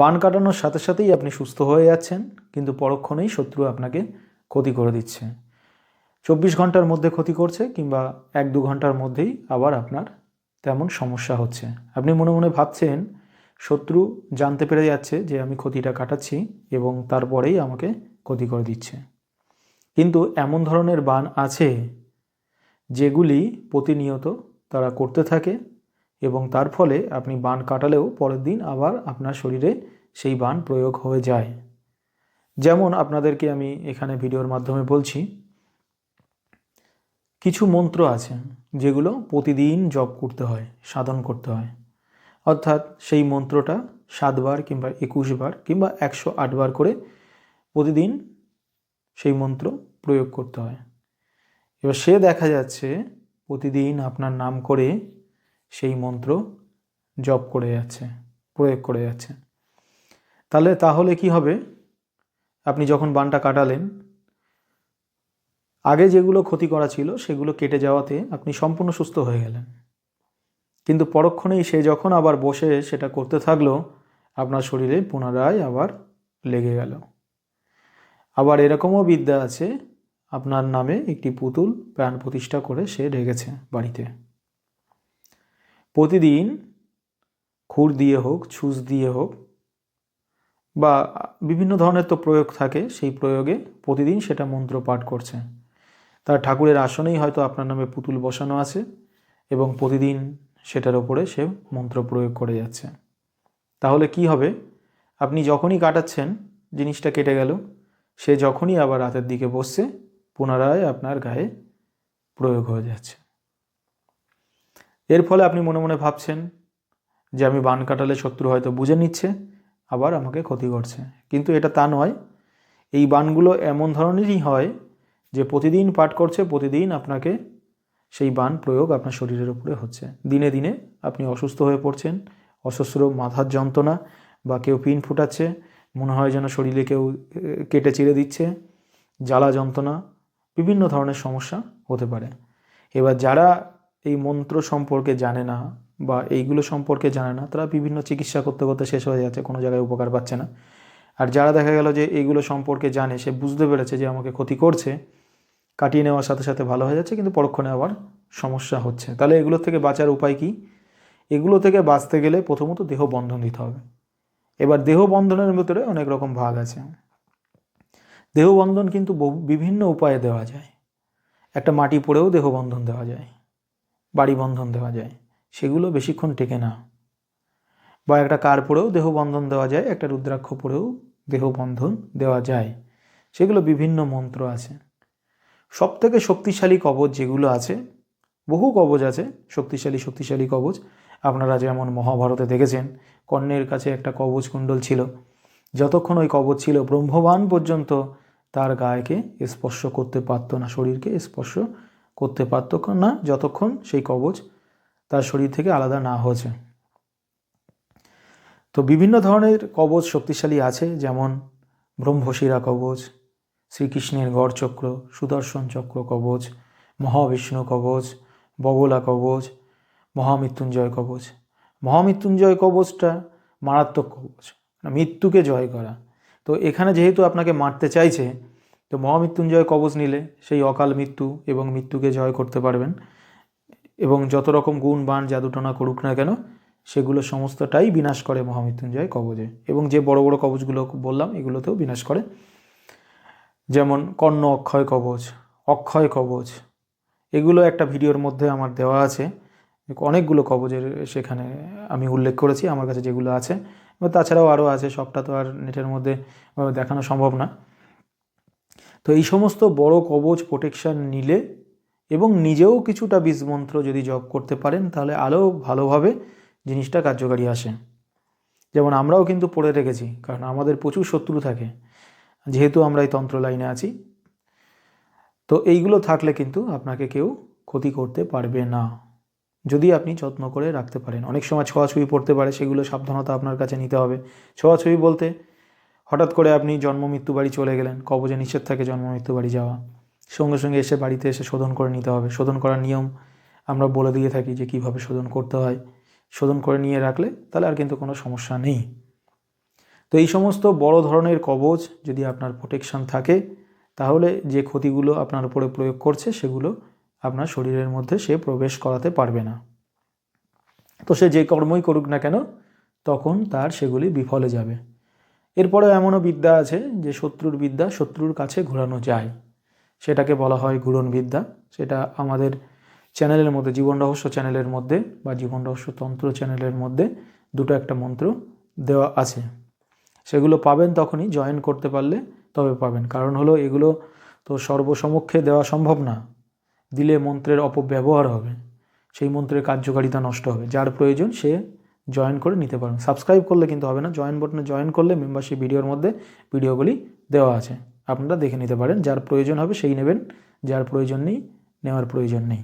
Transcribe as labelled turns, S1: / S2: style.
S1: বান কাটানোর সাথে সাথেই আপনি সুস্থ হয়ে যাচ্ছেন, কিন্তু পরক্ষণেই শত্রু আপনাকে ক্ষতি করে দিচ্ছে। চব্বিশ ঘণ্টার মধ্যে ক্ষতি করছে কিংবা এক দু ঘণ্টার মধ্যেই আবার আপনার তেমন সমস্যা হচ্ছে। আপনি মনে মনে ভাবছেন, শত্রু জানতে পেরে যাচ্ছে যে আমি ক্ষতিটা কাটাচ্ছি এবং তারপরেই আমাকে ক্ষতি করে দিচ্ছে। কিন্তু এমন ধরনের বান আছে যেগুলি প্রতিনিয়ত তারা করতে থাকে এবং তার ফলে আপনি বান কাটালেও পরের দিন আবার আপনার শরীরে সেই বান প্রয়োগ হয়ে যায়। যেমন আপনাদেরকে আমি এখানে ভিডিওর মাধ্যমে বলছি, কিছু মন্ত্র আছে যেগুলো প্রতিদিন জপ করতে হয়, সাধন করতে হয়। অর্থাৎ সেই মন্ত্রটা সাতবার কিংবা একুশ বার কিংবা একশো আটবার করে প্রতিদিন সেই মন্ত্র প্রয়োগ করতে হয়। এবার সে দেখা যাচ্ছে প্রতিদিন আপনার নাম করে সেই মন্ত্র জপ করে যাচ্ছে, প্রয়োগ করে যাচ্ছে। তাহলে তাহলে কি হবে? আপনি যখন বানটা কাটালেন, আগে যেগুলো ক্ষতি করা ছিল, সেগুলো কেটে যাওয়াতে আপনি সম্পূর্ণ সুস্থ হয়ে গেলেন। কিন্তু পরক্ষণেই সে যখন আবার বসে সেটা করতে থাকল, আপনার শরীরে পুনরায় আবার লেগে গেল। আবার এরকমও বিদ্যা আছে, আপনার নামে একটি পুতুল প্রাণ প্রতিষ্ঠা করে সে রেখেছে বাড়িতে। প্রতিদিন খুর দিয়ে হোক, ছুঁচ দিয়ে হোক বা বিভিন্ন ধরনের তো প্রয়োগ থাকে, সেই প্রয়োগে প্রতিদিন সেটা মন্ত্র পাঠ করছে। তার ঠাকুরের আসনেই হয়তো আপনার নামে পুতুল বসানো আছে এবং প্রতিদিন সেটার ওপরে সে মন্ত্র প্রয়োগ করে যাচ্ছে। তাহলে কি হবে? আপনি যখনই কাটাচ্ছেন, জিনিসটা কেটে গেল, সে যখনই আবার রাতের দিকে বসছে, পুনরায় আপনার গায়ে প্রয়োগ হয়ে যাচ্ছে। এর ফলে আপনি মনে মনে ভাবছেন যে আমি বান কাটালে শত্রু হয়তো বুঝে নিচ্ছে, আবার আমাকে ক্ষতি করছে। কিন্তু এটা তা নয়। এই বানগুলো এমন ধরনেরই হয় যে প্রতিদিন পাঠ করছে, প্রতিদিন আপনাকে সেই বান প্রয়োগ আপনার শরীরের উপরে হচ্ছে। দিনে দিনে আপনি অসুস্থ হয়ে পড়ছেন, অসুস্থ মাথার যন্ত্রণা বা কেউ পিন ফুটাচ্ছে, মনে হয় যেন শরীরে কেউ কেটে চিড়ে দিচ্ছে, জ্বালা যন্ত্রণা, বিভিন্ন ধরনের সমস্যা হতে পারে। এবার যারা এই মন্ত্র সম্পর্কে জানে না বা এইগুলো সম্পর্কে জানে না, তারা বিভিন্ন চিকিৎসা করতে করতে শেষ হয়ে যাচ্ছে, কোনো জায়গায় উপকার পাচ্ছে না। আর যারা দেখা গেল যে এইগুলো সম্পর্কে জানে, সে বুঝতে পেরেছে যে আমাকে ক্ষতি করছে, কাটিয়ে নেওয়ার সাথে সাথে ভালো হয়ে যাচ্ছে, কিন্তু পরক্ষণে আবার সমস্যা হচ্ছে। তাহলে এগুলো থেকে বাঁচার উপায় কি? এগুলো থেকে বাঁচতে গেলে প্রথমত দেহ বন্ধন দিতে হবে। এবার দেহ বন্ধনের ভিতরে অনেক রকম ভাগ আছে। দেহ বন্ধন কিন্তু বিভিন্ন উপায়ে দেওয়া যায়। একটা মাটি পড়েও দেহ বন্ধন দেওয়া যায়। বাড়ি বন্ধন দেওয়া যায়। সেগুলো বেশিক্ষণ টেকে না। বা একটা কার পরেও দেহ বন্ধন দেওয়া যায়, একটা রুদ্রাক্ষ পরেও দেহ বন্ধন দেওয়া যায়। সেগুলো বিভিন্ন মন্ত্র আছে। সব থেকে শক্তিশালী কবচ যেগুলো আছে, বহু কবচ আছে, শক্তিশালী শক্তিশালী কবচ। আপনারা যেমন মহাভারতে দেখেছেন, কর্ণের কাছে একটা কবচ কুণ্ডল ছিল। যতক্ষণ ওই কবচ ছিল ব্রহ্মবান পর্যন্ত, তার গায়েকে স্পর্শ করতে পারতো না, শরীরকে স্পর্শ করতে পারতো না, যতক্ষণ সেই কবচ তার শরীর থেকে আলাদা না হয়েছে। তো বিভিন্ন ধরনের কবচ শক্তিশালী আছে, যেমন ব্রহ্মশিরা কবচ, শ্রীকৃষ্ণের গড় চক্র, সুদর্শন চক্র কবচ, মহাবিষ্ণু কবচ, বগলা কবচ, মহামৃত্যুঞ্জয় কবচ। মহামৃত্যুঞ্জয় কবচটা মারাত্মক কবচ মানে মৃত্যুকে জয় করা। তো এখানে যেহেতু আপনাকে মারতে চাইছে তো মহামৃত্যুঞ্জয় কবচ নিলে সেই অকাল মৃত্যু এবং মৃত্যুকে জয় করতে পারবেন। এবং যত রকম গুণ বান জাদুটনা করুক না কেন, সেগুলো সমস্তটাই বিনাশ করে মহামৃত্যুঞ্জয় কবচে। এবং যে বড় বড় কবচগুলো বললাম, এগুলোতেও বিনাশ করে। যেমন কর্ণ অক্ষয় কবচ অক্ষয় কবচ, এগুলো একটা ভিডিওর মধ্যে আমার দেওয়া আছে। অনেকগুলো কবচের সেখানে আমি উল্লেখ করেছি আমার কাছে যেগুলো আছে। এবার তাছাড়াও আরও আছে, সবটা তো আর নেটের মধ্যে দেখানো সম্ভব না। তো এই সমস্ত বড় কবচ প্রোটেকশান নিলে এবং নিজেও কিছুটা বীজমন্ত্র যদি জপ করতে পারেন, তাহলে আরও ভালোভাবে জিনিসটা কার্যকারী আসে। যেমন আমরাও কিন্তু পড়ে রেখেছি, কারণ আমাদের প্রচুর শত্রু থাকে, যেহেতু আমরা এই তন্ত্র লাইনে আছি। তো এইগুলো থাকলে কিন্তু আপনাকে কেউ ক্ষতি করতে পারবে না, যদি আপনি যত্ন করে রাখতে পারেন। অনেক সময় ছোঁয়াছুঁয়ি পড়তে পারে, সেগুলো সাবধানতা আপনার কাছে নিতে হবে। ছোঁয়াছুঁয়ি বলতে হঠাৎ করে আপনি জন্ম, মৃত্যু বাড়ি চলে গেলেন। কবজে নিষেধ থাকে জন্ম, মৃত্যু বাড়ি যাওয়া। সঙ্গে সঙ্গে এসে বাড়িতে এসে শোধন করে নিতে হবে। শোধন করার নিয়ম আমরা বলে দিয়ে থাকি যে কীভাবে শোধন করতে হয়। শোধন করে নিয়ে রাখলে তাহলে আর কিন্তু কোনো সমস্যা নেই। তো এই সমস্ত বড় ধরনের কবচ যদি আপনার প্রোটেকশন থাকে, তাহলে যে ক্ষতিগুলো আপনার উপরে প্রয়োগ করছে, সেগুলো আপনার শরীরের মধ্যে সে প্রবেশ করাতে পারবে না। তো সে যে কর্মই করুক না কেন, তখন তার সেগুলি বিফলে যাবে। এরপরে এমনও বিদ্যা আছে যে শত্রুর বিদ্যা শত্রুর কাছে ঘোরানো যায়। সেটাকে বলা হয় ঘুরন বিদ্যা। সেটা আমাদের চ্যানেলের মধ্যে, জীবন রহস্য চ্যানেলের মধ্যে বা জীবন রহস্য তন্ত্র চ্যানেলের মধ্যে দুটো একটা মন্ত্র দেওয়া আছে। সেগুলো পাবেন তখনই জয়েন করতে পারলে তবে পাবেন। কারণ হলো এগুলো তো সর্বসমক্ষে দেওয়া সম্ভব না। দিলে মন্ত্রের অপব্যবহার হবে। সেই মন্ত্রের কার্যকারিতা নষ্ট হবে। যার প্রয়োজন সে জয়েন করে নিতে পারেন সাবস্ক্রাইব করলে কিন্তু হবে না। জয়েন বটনে জয়েন করলে মেম্বারশিপ ভিডিওর মধ্যে ভিডিওগুলি দেওয়া আছে। আপনারা দেখে নিতে পারেন। যার প্রয়োজন হবে সেই নেবেন। যার প্রয়োজন নেই, নেওয়ার প্রয়োজন নেই।